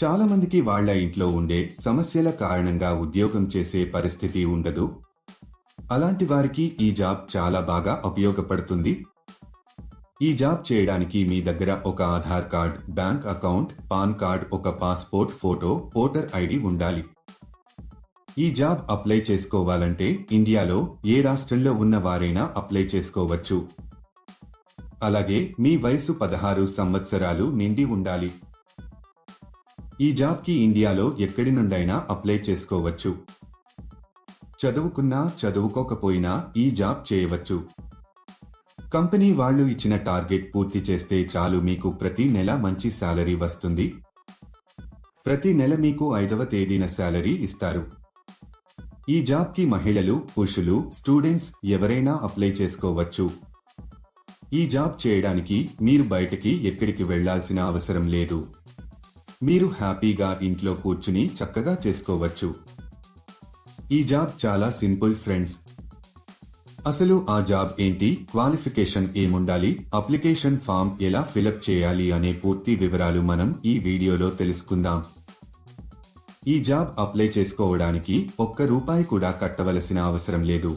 చాలా మందికి వాళ్ళ ఇంట్లో ఉండే సమస్యల కారణంగా ఉద్యోగం చేసే పరిస్థితి ఉండదు. అలాంటి వారికి ఈ జాబ్ చాలా బాగా ఉపయోగపడుతుంది. ఈ జాబ్ చేయడానికి మీ దగ్గర ఒక Aadhaar card bank account PAN card ఒక పాస్పోర్ట్ ఫోటో ఓటర్ ఐడి ఉండాలి. ఈ జాబ్ అప్లై చేసుకోవాలంటే ఇండియాలో ఏ రాష్ట్రంలో ఉన్న వారైనా అప్లై చేసుకోవచ్చు. అలాగే మీ వయసు పదహారు సంవత్సరాలు నిండి ఉండాలి. ఈ జాబ్కి ఇండియాలో ఎక్కడి నుండైనా అప్లై చేసుకోవచ్చు. చదువుకున్నా చదువుకోకపోయినా ఈ జాబ్ చేయవచ్చు. కంపెనీ వాళ్ళు ఇచ్చిన టార్గెట్ పూర్తి చేస్తే చాలు మీకు ప్రతి నెల మంచి శాలరీ వస్తుంది. ప్రతి నెల మీకు ఐదవ తేదీన శాలరీ ఇస్తారు. ఈ జాబ్కి మహిళలు పురుషులు స్టూడెంట్స్ ఎవరైనా అప్లై చేసుకోవచ్చు. ఈ జాబ్ చేయడానికి మీరు బయటకి ఎక్కడికి వెళ్ళాల్సిన అవసరం లేదు. మీరు హ్యాపీగా ఇంట్లో కూర్చుని చక్కగా చేసుకోవచ్చు. ఈ జాబ్ చాలా సింపుల్ ఫ్రెండ్స్. అసలు ఆ జాబ్ ఏంటి? క్వాలిఫికేషన్ ఏముండాలి? అప్లికేషన్ ఫామ్ ఎలా ఫిలప్ చేయాలి అనే పూర్తి వివరాలు మనం ఈ వీడియోలో తెలుసుకుందాం. ఈ జాబ్ అప్లై చేసుకోవడానికి ఒక్క రూపాయి కూడా కట్టవలసిన అవసరం లేదు.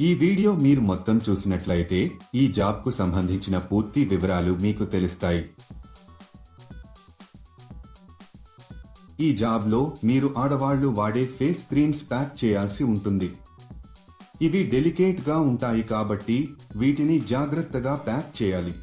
ఈ వీడియో మీరు మొత్తం చూసినట్లయితే ఈ జాబ్కు సంబంధించిన పూర్తి వివరాలు మీకు తెలుస్తాయి. ఈ జాబ్లో మీరు ఆడవాళ్ళు వాడే ఫేస్ క్రీమ్స్ ప్యాక్ చేయాల్సి ఉంటుంది. ఇవి డెలికేట్గా ఉంటాయి కాబట్టి వీటిని జాగ్రత్తగా ప్యాక్ చేయాలి.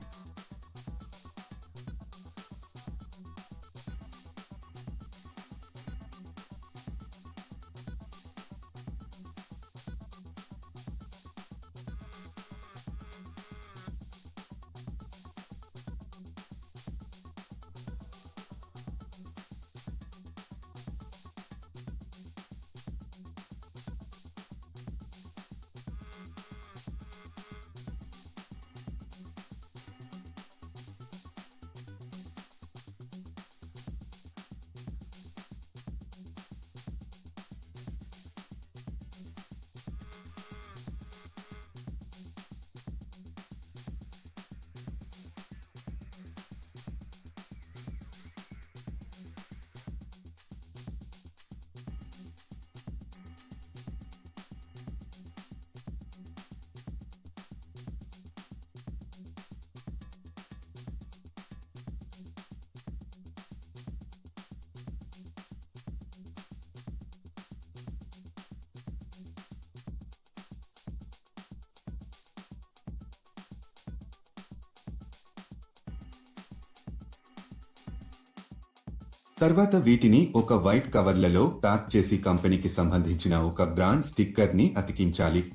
తర్వాత వీటిని ఒక వైట్ కవర్లలో ప్యాక్ చేసి కంపెనీకి సంబంధించిన ఒక బ్రాండ్ స్టిక్కర్ని అతికించాలి.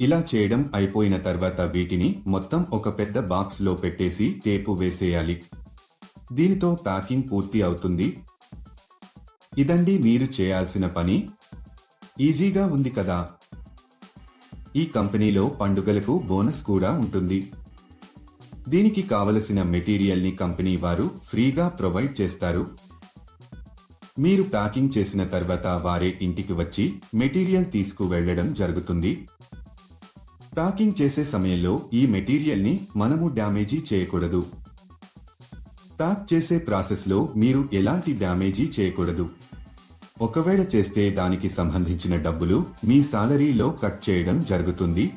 ఇలా చేయడం అయిపోయిన తర్వాత వీటిని మొత్తం ఒక పెద్ద బాక్స్లో పెట్టేసి టేపు వేసేయాలి. దీనితో ప్యాకింగ్ పూర్తి అవుతుంది. ఇదండి మీరు చేయాల్సిన పని. ఈజీగా ఉంది కదా. ఈ కంపెనీలో పండుగలకు బోనస్ కూడా ఉంటుంది. దీనికి కావలసిన మెటీరియల్ని కంపెనీ వారు ఫ్రీగా ప్రొవైడ్ చేస్తారు. మీరు ప్యాకింగ్ చేసిన తర్వాత వారే ఇంటికి వచ్చి మెటీరియల్ తీసుకు వెళ్ళడం జరుగుతుంది. ప్యాకింగ్ చేసే సమయంలో ఈ మెటీరియల్ని మనము డ్యామేజీ చేయకూడదు. ప్యాక్ చేసే ప్రాసెస్లో మీరు ఎలాంటి డ్యామేజీ చేయకూడదు. ఒకవేళ చేస్తే దానికి సంబంధించిన డబ్బులు మీ సాలరీలో కట్ చేయడం జరుగుతుంది.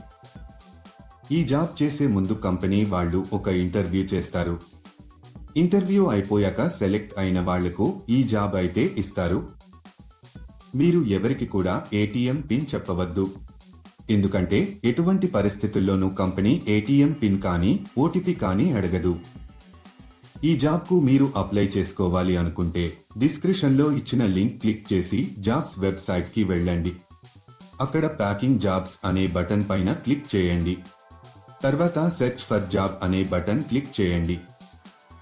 ఈ జాబ్ చేసే ముందు కంపెనీ వాళ్ళు ఒక ఇంటర్వ్యూ చేస్తారు. ఇంటర్వ్యూ అయిపోయాక సెలెక్ట్ అయిన వాళ్ళకు ఈ జాబ్ అయితే ఇస్తారు. మీరు ఎవరికి కూడా ఏటీఎం పిన్ చెప్పవద్దు. ఎందుకంటే ఎటువంటి పరిస్థితుల్లోనూ కంపెనీ ఏటీఎం పిన్ కానీ ఓటీపీ కానీ అడగదు. ఈ జాబ్కు మీరు అప్లై చేసుకోవాలి అనుకుంటే డిస్క్రిప్షన్లో ఇచ్చిన లింక్ క్లిక్ చేసి జాబ్స్ వెబ్సైట్కి వెళ్ళండి. అక్కడ ప్యాకింగ్ జాబ్స్ అనే బటన్ పైన క్లిక్ చేయండి. తర్వాత సెర్చ్ ఫర్ జాబ్ అనే బటన్ క్లిక్ చేయండి.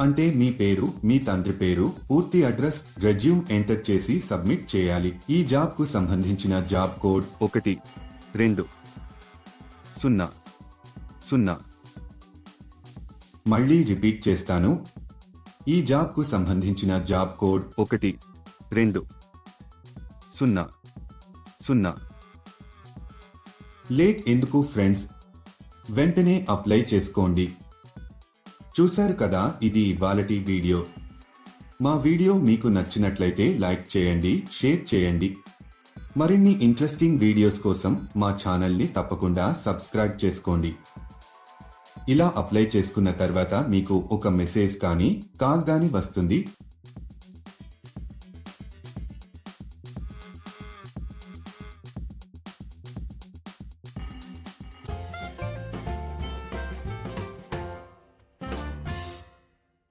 అంటే మీ పేరు మీ తండ్రి పేరు పూర్తి అడ్రస్ రెజ్యూమ్ ఎంటర్ చేసి సబ్మిట్ చేయాలి. ఈ జాబ్కు సంబంధించిన జాబ్ కోడ్ ఒకటి రెండు సున్నా సున్నా. మళ్ళీ రిపీట్ చేస్తాను. ఈ జాబ్కు సంబంధించిన జాబ్ కోడ్ ఒకటి రెండు సున్నా సున్నా. లేట్ ఎందుకు ఫ్రెండ్స్? వెంటనే అప్లై చేసుకోండి. చూశారు కదా ఇది ఇవాళటి వీడియో. మా వీడియో మీకు నచ్చినట్లయితే లైక్ చేయండి షేర్ చేయండి. మరిన్ని ఇంట్రెస్టింగ్ వీడియోస్ కోసం మా ఛానల్ని తప్పకుండా సబ్స్క్రైబ్ చేసుకోండి. ఇలా అప్లై చేసుకున్న తర్వాత మీకు ఒక మెసేజ్ కానీ కాల్ కానీ వస్తుంది.